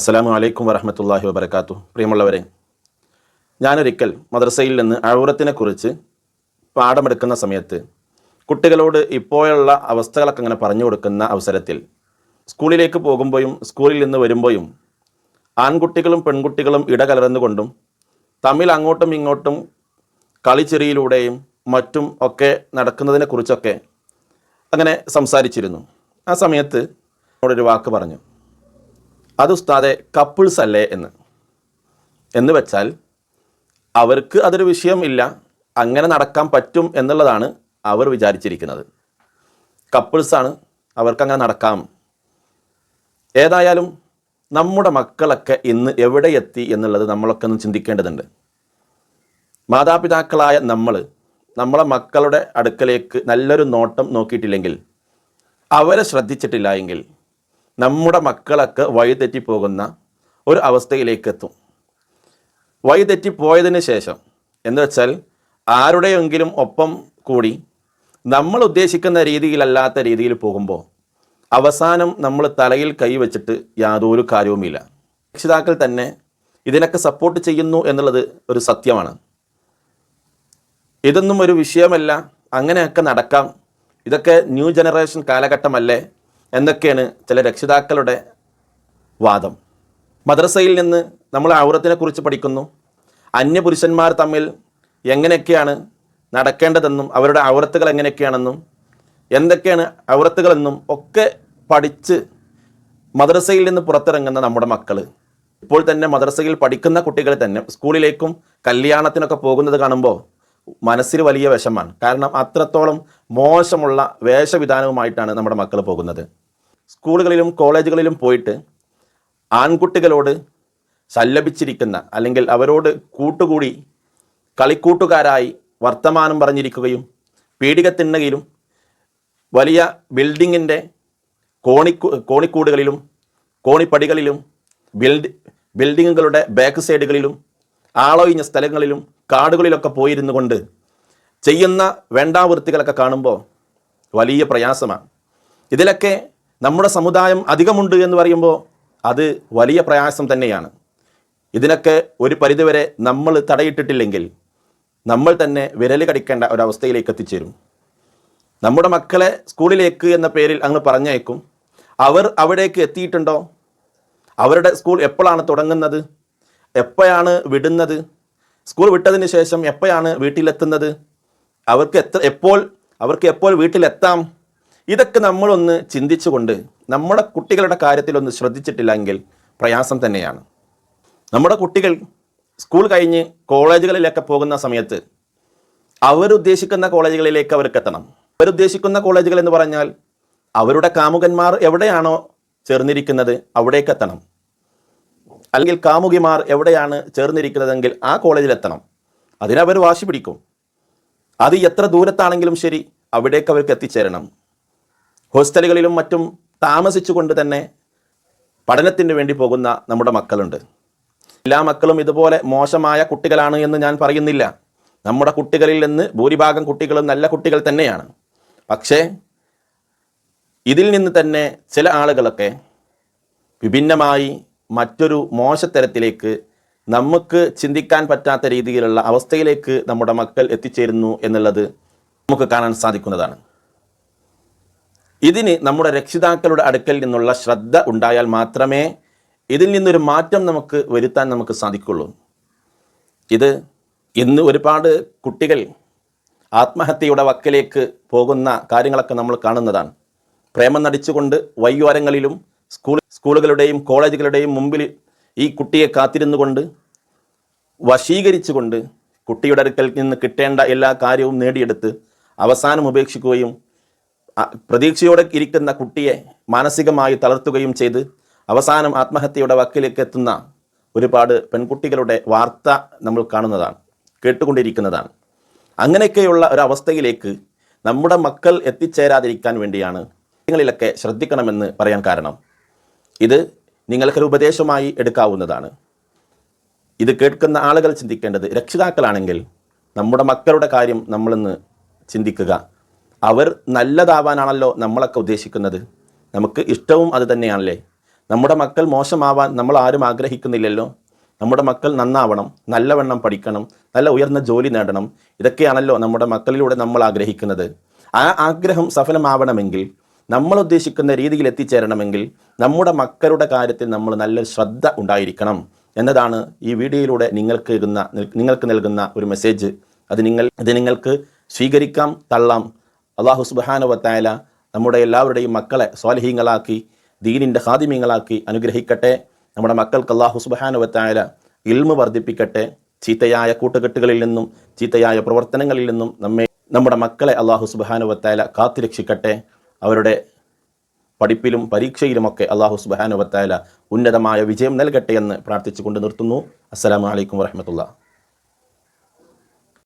അസ്സലാമു അലൈക്കും വരഹമത്തല്ലാഹി വബർക്കാത്തു പ്രിയമുള്ളവരെ ഞാനൊരിക്കൽ മദ്രസയിൽ നിന്ന് അഴൂറത്തിനെക്കുറിച്ച് പാഠമെടുക്കുന്ന സമയത്ത് കുട്ടികളോട് ഇപ്പോഴുള്ള അവസ്ഥകളൊക്കെ അങ്ങനെ പറഞ്ഞു കൊടുക്കുന്ന അവസരത്തിൽ സ്കൂളിലേക്ക് പോകുമ്പോഴും സ്കൂളിൽ നിന്ന് വരുമ്പോഴും ആൺകുട്ടികളും പെൺകുട്ടികളും ഇടകലർന്നുകൊണ്ടും തമ്മിൽ അങ്ങോട്ടും ഇങ്ങോട്ടും കളിച്ചെറിയിലൂടെയും മറ്റും ഒക്കെ നടക്കുന്നതിനെക്കുറിച്ചൊക്കെ അങ്ങനെ സംസാരിച്ചിരുന്നു. ആ സമയത്ത് ഒരു വാക്ക് പറഞ്ഞു. അത് ഉസ്താദെ കപ്പിൾസ് അല്ലേ എന്ന്. എന്ന് വെച്ചാൽ അവർക്ക് അതൊരു വിഷയം ഇല്ല അങ്ങനെ നടക്കാൻ പറ്റും എന്നുള്ളതാണ് അവർ വിചാരിച്ചിരിക്കുന്നത്. കപ്പിൾസാണ് അവർക്ക് അങ്ങനെ നടക്കാം. ഏതായാലും നമ്മുടെ മക്കളൊക്കെ ഇന്ന് എവിടെ എത്തി എന്നുള്ളത് നമ്മളൊക്കെ ഒന്ന് ചിന്തിക്കേണ്ടതുണ്ട്. മാതാപിതാക്കളായ നമ്മൾ നമ്മളെ മക്കളുടെ അടുക്കലേക്ക് നല്ലൊരു നോട്ടം നോക്കിയിട്ടില്ലെങ്കിൽ അവരെ ശ്രദ്ധിച്ചിട്ടില്ല എങ്കിൽ നമ്മുടെ മക്കളൊക്കെ വഴിതെറ്റിപ്പോകുന്ന ഒരു അവസ്ഥയിലേക്ക് എത്തും വഴിതെറ്റിപ്പോയതിന് ശേഷം എന്ന് വെച്ചാൽ ആരുടെയെങ്കിലും ഒപ്പം കൂടി നമ്മൾ ഉദ്ദേശിക്കുന്ന രീതിയിലല്ലാത്ത രീതിയിൽ പോകുമ്പോൾ അവസാനം നമ്മൾ തലയിൽ കൈവച്ചിട്ട് യാതൊരു കാര്യവുമില്ല. രക്ഷിതാക്കൾ തന്നെ ഇതിനൊക്കെ സപ്പോർട്ട് ചെയ്യുന്നു എന്നുള്ളത് ഒരു സത്യമാണ്. ഇതൊന്നും ഒരു വിഷയമല്ല. അങ്ങനെയൊക്കെ നടക്കാം. ഇതൊക്കെ ന്യൂ ജനറേഷൻ കാലഘട്ടമല്ലേ? എന്നൊക്കെയാണ് ചില രക്ഷിതാക്കളുടെ വാദം. മദ്രസയിൽ നിന്ന് നമ്മൾ ഔറത്തിനെ കുറിച്ച് പഠിക്കുന്നു. അന്യപുരുഷന്മാർ തമ്മിൽ എങ്ങനെയൊക്കെയാണ് നടക്കേണ്ടതെന്നും അവരുടെ ഔറത്തുകൾ എങ്ങനെയൊക്കെയാണെന്നും എന്തൊക്കെയാണ് ഔറത്തുകളെന്നും ഒക്കെ പഠിച്ച് മദ്രസയിൽ നിന്ന് പുറത്തിറങ്ങുന്ന നമ്മുടെ മക്കൾ ഇപ്പോൾ തന്നെ മദ്രസയിൽ പഠിക്കുന്ന കുട്ടികൾ തന്നെ സ്കൂളിലേക്കും കല്യാണത്തിനൊക്കെ പോകുന്നത് കാണുമ്പോൾ മനസ്സിൽ വലിയ വിഷമാണ് കാരണം അത്രത്തോളം മോശമുള്ള വേഷവിധാനവുമായിട്ടാണ് നമ്മുടെ മക്കൾ പോകുന്നത്. സ്കൂളുകളിലും കോളേജുകളിലും പോയിട്ട് ആൺകുട്ടികളോട് സല്ലപിച്ചിരിക്കുന്ന അല്ലെങ്കിൽ അവരോട് കൂട്ടുകൂടി കളിക്കൂട്ടുകാരായി വർത്തമാനം പറഞ്ഞിരിക്കുകയും പീഡികത്തിണ്ണയിലും വലിയ ബിൽഡിങ്ങിന്റെ കോണിക്കൂ കോണിക്കൂടുകളിലും കോണിപ്പടികളിലും ബിൽഡ് ബിൽഡിങ്ങുകളുടെ ബാക്ക് സൈഡുകളിലും ആളൊഴിഞ്ഞ സ്ഥലങ്ങളിലും കാടുകളിലൊക്കെ പോയിരുന്നു കൊണ്ട് ചെയ്യുന്ന വേണ്ടാവൃത്തികളൊക്കെ കാണുമ്പോൾ വലിയ പ്രയാസമാണ്. ഇതിലൊക്കെ നമ്മുടെ സമുദായം അധികമുണ്ട് എന്ന് പറയുമ്പോൾ അത് വലിയ പ്രയാസം തന്നെയാണ്. ഇതിനൊക്കെ ഒരു പരിധിവരെ നമ്മൾ തടയിട്ടിട്ടില്ലെങ്കിൽ നമ്മൾ തന്നെ വിരൽ കടിക്കേണ്ട ഒരവസ്ഥയിലേക്ക് എത്തിച്ചേരും. നമ്മുടെ മക്കളെ സ്കൂളിലേക്ക് എന്ന പേരിൽ അങ്ങ് പറഞ്ഞയക്കും. അവർ അവിടേക്ക് എത്തിയിട്ടുണ്ടോ? അവരുടെ സ്കൂൾ എപ്പോഴാണ് തുടങ്ങുന്നത്? എപ്പോഴാണ് വിടുന്നത്? സ്കൂൾ വിട്ടതിന് ശേഷം എപ്പോഴാണ് വീട്ടിലെത്തുന്നത്? അവർക്ക് എത്ര എപ്പോൾ അവർക്ക് എപ്പോൾ വീട്ടിലെത്താം? ഇതൊക്കെ നമ്മളൊന്ന് ചിന്തിച്ചുകൊണ്ട് നമ്മുടെ കുട്ടികളുടെ കാര്യത്തിലൊന്ന് ശ്രദ്ധിച്ചിട്ടില്ലെങ്കിൽ പ്രയാസം തന്നെയാണ്. നമ്മുടെ കുട്ടികൾ സ്കൂൾ കഴിഞ്ഞ് കോളേജുകളിലൊക്കെ പോകുന്ന സമയത്ത് അവരുദ്ദേശിക്കുന്ന കോളേജുകളിലേക്ക് അവർക്ക് എത്തണം അവരുദ്ദേശിക്കുന്ന കോളേജുകൾ എന്ന് പറഞ്ഞാൽ അവരുടെ കാമുകന്മാർ എവിടെയാണോ ചേർന്നിരിക്കുന്നത് അവിടേക്ക് എത്തണം അല്ലെങ്കിൽ കാമുകിമാർ എവിടെയാണ് ചേർന്നിരിക്കുന്നതെങ്കിൽ ആ കോളേജിലെത്തണം. അതിനവർ വാശി പിടിക്കും. അത് എത്ര ദൂരത്താണെങ്കിലും ശരി അവിടേക്ക് അവർക്ക് എത്തിച്ചേരണം. ഹോസ്റ്റലുകളിലും മറ്റും താമസിച്ചുകൊണ്ട് തന്നെ പഠനത്തിന് വേണ്ടി പോകുന്ന നമ്മുടെ മക്കളുണ്ട്. എല്ലാ മക്കളും ഇതുപോലെ മോശമായ കുട്ടികളാണ് എന്ന് ഞാൻ പറയുന്നില്ല. നമ്മുടെ കുട്ടികളിൽ നിന്ന് ഭൂരിഭാഗം കുട്ടികളും നല്ല കുട്ടികൾ തന്നെയാണ്. പക്ഷേ ഇതിൽ നിന്ന് തന്നെ ചില ആളുകളൊക്കെ വിഭിന്നമായി മറ്റൊരു മോശത്തരത്തിലേക്ക് നമുക്ക് ചിന്തിക്കാൻ പറ്റാത്ത രീതിയിലുള്ള അവസ്ഥയിലേക്ക് നമ്മുടെ മക്കൾ എത്തിച്ചേരുന്നു എന്നുള്ളത് നമുക്ക് കാണാൻ സാധിക്കുന്നതാണ്. ഇതിന് നമ്മുടെ രക്ഷിതാക്കളുടെ അടുക്കൽ നിന്നുള്ള ശ്രദ്ധ ഉണ്ടായാൽ മാത്രമേ ഇതിൽ നിന്നൊരു മാറ്റം നമുക്ക് വരുത്താൻ നമുക്ക് സാധിക്കുള്ളൂ. ഇത് ഇന്ന് ഒരുപാട് കുട്ടികൾ ആത്മഹത്യയുടെ വക്കിലേക്ക് പോകുന്ന കാര്യങ്ങളൊക്കെ നമ്മൾ കാണുന്നതാണ്. പ്രേമം നടിച്ചുകൊണ്ട് വയ്യോരങ്ങളിലും സ്കൂൾ സ്കൂളുകളുടെയും കോളേജുകളുടെയും മുമ്പിൽ ഈ കുട്ടിയെ കാത്തിരുന്നു കൊണ്ട് വശീകരിച്ചുകൊണ്ട് കുട്ടിയുടെ അടുക്കൽ നിന്ന് കിട്ടേണ്ട എല്ലാ കാര്യവും നേടിയെടുത്ത് അവസാനം ഉപേക്ഷിക്കുകയും പ്രതീക്ഷയോടെ ഇരിക്കുന്ന കുട്ടിയെ മാനസികമായി തളർത്തുകയും ചെയ്ത് അവസാനം ആത്മഹത്യയുടെ വക്കിലേക്ക് എത്തുന്ന ഒരുപാട് പെൺകുട്ടികളുടെ വാർത്ത നമ്മൾ കാണുന്നതാണ് കേട്ടുകൊണ്ടിരിക്കുന്നതാണ്. അങ്ങനെയൊക്കെയുള്ള ഒരവസ്ഥയിലേക്ക് നമ്മുടെ മക്കൾ എത്തിച്ചേരാതിരിക്കാൻ വേണ്ടിയാണ് നിങ്ങളിലൊക്കെ ശ്രദ്ധിക്കണമെന്ന് പറയാൻ കാരണം. ഇത് നിങ്ങൾക്കൊരു ഉപദേശമായി എടുക്കാവുന്നതാണ്. ഇത് കേൾക്കുന്ന ആളുകൾ ചിന്തിക്കേണ്ടത് രക്ഷിതാക്കളാണെങ്കിൽ നമ്മുടെ മക്കളുടെ കാര്യം നമ്മളിന്ന് ചിന്തിക്കുക അവർ നല്ലതാവാനാണല്ലോ നമ്മളൊക്കെ ഉദ്ദേശിക്കുന്നത്. നമുക്ക് ഇഷ്ടവും അത് തന്നെയാണല്ലേ? നമ്മുടെ മക്കൾ മോശമാവാൻ നമ്മൾ ആരും ആഗ്രഹിക്കുന്നില്ലല്ലോ? നമ്മുടെ മക്കൾ നന്നാവണം നല്ലവണ്ണം പഠിക്കണം നല്ല ഉയർന്ന ജോലി നേടണം. ഇതൊക്കെയാണല്ലോ നമ്മുടെ മക്കളിലൂടെ നമ്മൾ ആഗ്രഹിക്കുന്നത്. ആ ആഗ്രഹം സഫലമാവണമെങ്കിൽ നമ്മൾ ഉദ്ദേശിക്കുന്ന രീതിയിൽ എത്തിച്ചേരണമെങ്കിൽ നമ്മുടെ മക്കളുടെ കാര്യത്തിൽ നമ്മൾ നല്ല ശ്രദ്ധ ഉണ്ടായിരിക്കണം എന്നതാണ് ഈ വീഡിയോയിലൂടെ നിങ്ങൾക്ക് നൽകുന്ന നിങ്ങൾക്ക് നൽകുന്ന ഒരു മെസ്സേജ് അത് നിങ്ങൾ അത് നിങ്ങൾക്ക് സ്വീകരിക്കാം തള്ളാം. അള്ളാഹു സുബാനവത്തായാല നമ്മുടെ എല്ലാവരുടെയും മക്കളെ സ്വാലഹീങ്ങളാക്കി ദീനിന്റെ ഹാദിമ്യങ്ങളാക്കി അനുഗ്രഹിക്കട്ടെ. നമ്മുടെ മക്കൾക്ക് അള്ളാഹു സുബാനവത്തായാല ഇൽമ വർദ്ധിപ്പിക്കട്ടെ. ചീത്തയായ കൂട്ടുകെട്ടുകളിൽ നിന്നും ചീത്തയായ പ്രവർത്തനങ്ങളിൽ നിന്നും നമ്മെ നമ്മുടെ മക്കളെ അള്ളാഹു സുബാനുവത്തായ കാത്തുരക്ഷിക്കട്ടെ. അവരുടെ പഠിപ്പിലും പരീക്ഷയിലുമൊക്കെ അള്ളാഹു സുബാനുവത്തായാല ഉന്നതമായ വിജയം നൽകട്ടെ എന്ന് പ്രാർത്ഥിച്ചുകൊണ്ട് നിർത്തുന്നു. അസ്സലാമു അലൈക്കും വറഹമത്തുള്ള